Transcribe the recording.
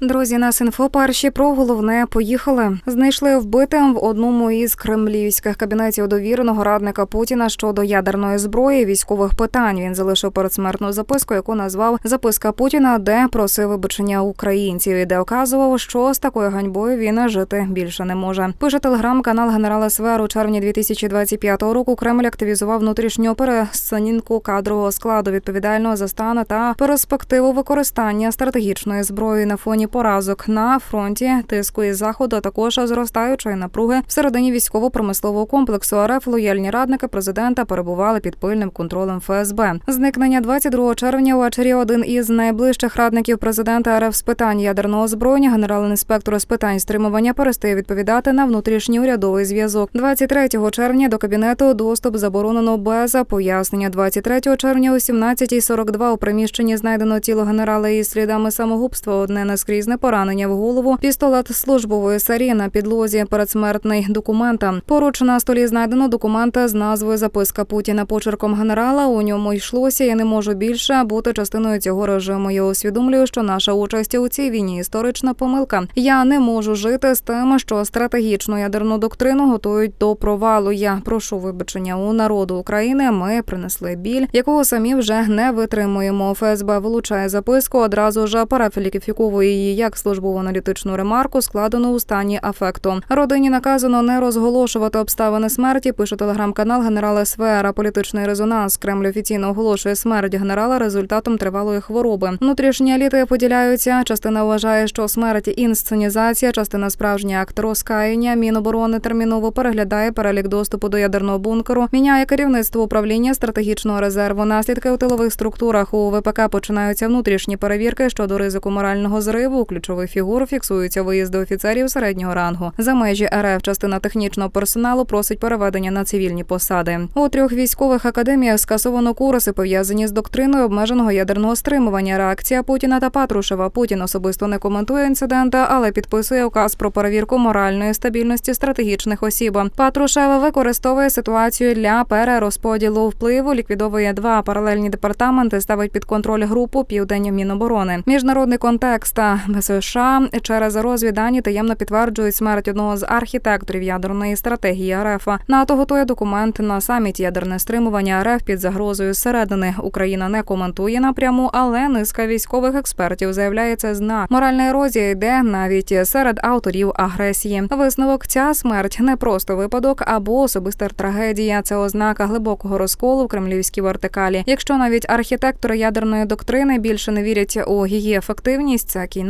Друзі, нас інфо перші про головне поїхали. Знайшли вбитим в одному із кремлівських кабінетів довіреного радника Путіна щодо ядерної зброї військових питань. Він залишив передсмертну записку, яку назвав Записка Путіна, де просив вибачення українців, і де вказував, що з такою ганьбою він жити більше не може. Пише телеграм-канал генерала СВР у червні 2025 року. Кремль активізував внутрішню пересценінку кадрового складу відповідального за стан та перспективу використання стратегічної зброї на фоні поразок на фронті тиску із заходу, а також зростаючої напруги всередині військово-промислового комплексу. РФ лояльні радники президента перебували під пильним контролем ФСБ. Зникнення 22 червня увечері один із найближчих радників президента РФ з питань ядерного озброєння, генеральний інспектор з питань стримування перестає відповідати на внутрішній урядовий зв'язок. 23 червня до кабінету доступ заборонено без пояснення. 23 червня о 17.42 у приміщенні знайдено тіло генерала із слідами самогубства. Одне наскрізне поранення в голову, пістолет службової серії на підлозі, передсмертний документа. Поруч на столі знайдено документа з назвою Записка Путіна почерком генерала. У ньому йшлося. Я не можу більше бути частиною цього режиму. Я усвідомлюю, що наша участь у цій війні історична помилка. Я не можу жити з тим, що стратегічну ядерну доктрину готують до провалу. Я прошу вибачення у народу України. Ми принесли біль, якого самі вже не витримуємо. ФСБ вилучає записку. Одразу ж парафілікіфіковує її як службову аналітичну ремарку, складену у стані афекту. Родині наказано не розголошувати обставини смерті. Пише телеграм-канал генерала СВР. Політичний резонанс Кремль офіційно оголошує смерть генерала результатом тривалої хвороби. Внутрішні еліти поділяються. Частина вважає, що смерть інсценізація, частина справжній акт розкаяння. Міноборони терміново переглядає перелік доступу до ядерного бункеру. Міняє керівництво управління стратегічного резерву. Наслідки у тилових структурах у ВПК починаються внутрішні перевірки щодо ризику морального зриву. У ключових фігур фіксуються виїзди офіцерів середнього рангу. За межі РФ частина технічного персоналу просить переведення на цивільні посади. У трьох військових академіях скасовано курси, пов'язані з доктриною обмеженого ядерного стримування. Реакція Путіна та Патрушева. Путін особисто не коментує інцидента, але підписує указ про перевірку моральної стабільності стратегічних осіб. Патрушева використовує ситуацію для перерозподілу впливу, ліквідовує два паралельні департаменти, ставить під контроль групу Південь Міноборони. Міжнародний контекст США через розвідані таємно підтверджують смерть одного з архітекторів ядерної стратегії РФ. НАТО готує документ на саміт ядерне стримування РФ під загрозою зсередини. Україна не коментує напряму, але низка військових експертів заявляє це знак. Моральна ерозія йде навіть серед авторів агресії. Висновок ця смерть не просто випадок або особиста трагедія. Це ознака глибокого розколу в кремлівській вертикалі. Якщо навіть архітектори ядерної доктрини більше не вірять у її ефективність, це